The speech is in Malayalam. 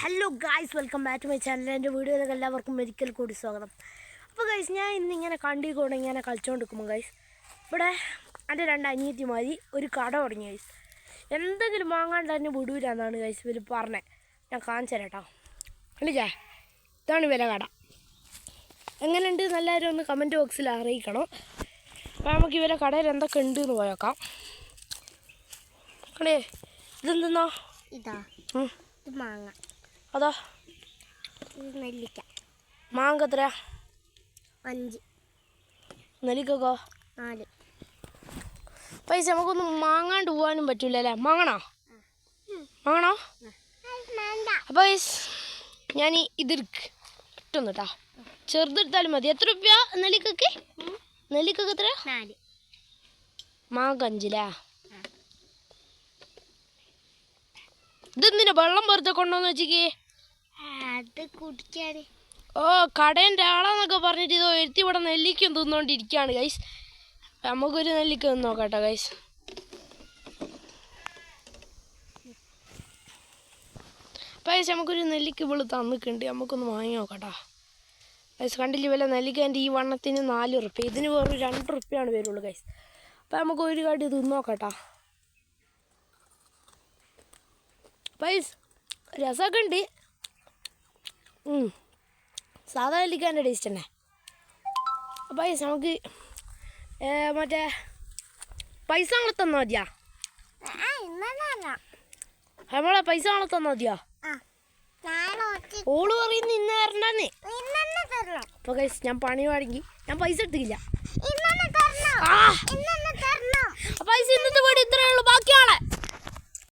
Hello guys welcome back to my channel എന്റെ വീഡിയോയിലേക്ക് എല്ലാവർക്കും ഒരിക്കൽ കൂടി സ്വാഗതം. അപ്പോൾ ഗൈസ് ഞാൻ ഇന്ന് ഇങ്ങനെ കണ്ടി കൂടെ ഇങ്ങനെ കളിച്ചുകൊണ്ടിരിക്കുമ്പോൾ ഗൈസ് ഇവിടെ എന്റെ രണ്ട് അനിയത്തിമാരി ഒരു കട തുടങ്ങി ഗൈസ് എന്തെങ്കിലും വാങ്ങാണ്ട് തന്നെ വിടൂലെന്നാണ് ഗൈസ് ഇവർ പറഞ്ഞത് ഞാൻ കാണിച്ചു തരാം കേട്ടോ ഇതാണ് വില കട. എങ്ങനെയുണ്ട്? എല്ലാവരും ഒന്ന് കമന്റ് ബോക്സിൽ അറിയിക്കണം. അപ്പോൾ നമുക്ക് ഇവരെ കടയിൽ എന്തൊക്കെ ഉണ്ട് എന്ന് പോയേക്കാം. കളേ ഇതെന്തെന്നാ. ഇത് മാങ്ങ. അതാ. നെല്ലിക്ക. മാങ്ക എത്ര അഞ്ച്. നെല്ലിക്കോ നാല്. പൈസ നമുക്കൊന്നും മാങ്ങാണ്ട് പോകാനും പറ്റൂല അല്ലേ മാങ്ങണോ? മാങ്ങണോ? അപ്പൊ അപ്പോൾ ഞാൻ ഇതിർക്ക് ഇട്ടൊന്നു കേട്ടോ ചെറുതെടുത്താലും മതി. എത്ര റുപ്യ നെല്ലിക്കൊക്കെ? നെല്ലിക്കൊക്കെ എത്ര മാങ്ങ അഞ്ചില്ലേ ഇതെന്തിനാ വെള്ളം വെറുതെ കൊണ്ടുവന്ന് വെച്ചേ അത് കുടിക്കാൻ ഓ കടേന്റെ ആളാന്നൊക്കെ പറഞ്ഞിട്ട് ഇത് എഴുത്തി ഇവിടെ നെല്ലിക്കും തിന്നുകൊണ്ടിരിക്കുകയാണ് ഗൈസ് നമുക്കൊരു നെല്ലിക്ക തിന്ന് നോക്കട്ടെ ഗൈസ് പൈസ നമുക്കൊരു നെല്ലിക്ക ഇവൾ തന്നിട്ടുണ്ട്. നമുക്കൊന്ന് വാങ്ങി നോക്കട്ടാ. ഗൈസ് കണ്ടില്ല വില നെല്ലിക്കേന്റെ ഈ വണ്ണത്തിന് നാല് റുപ്യ ഇതിന് വെറും രണ്ട് റുപ്യാണ് വരുള്ളൂ ഗൈസ് അപ്പം നമുക്ക് ഒരു കാട്ടി തിന്ന് നോക്കട്ടാ പൈസ. രസമൊക്കെ ഉണ്ട് സാധാരണ സാധാ നെല്ലിക്കാന്റെ ടേസ്റ്റ് തന്നെ. പൈസ നമുക്ക് മറ്റേ പൈസ അങ്ങനെ തന്നാ മതിയാ? നമ്മളെ പൈസ നമ്മളെ തന്നാ മതിയാ? ഓൾ പറയുന്ന ഇന്ന് തരണ്ടെന്ന്. അപ്പൊ ഞാൻ പണി പാടെങ്കിൽ ഞാൻ പൈസ എടുത്തില്ല ആ.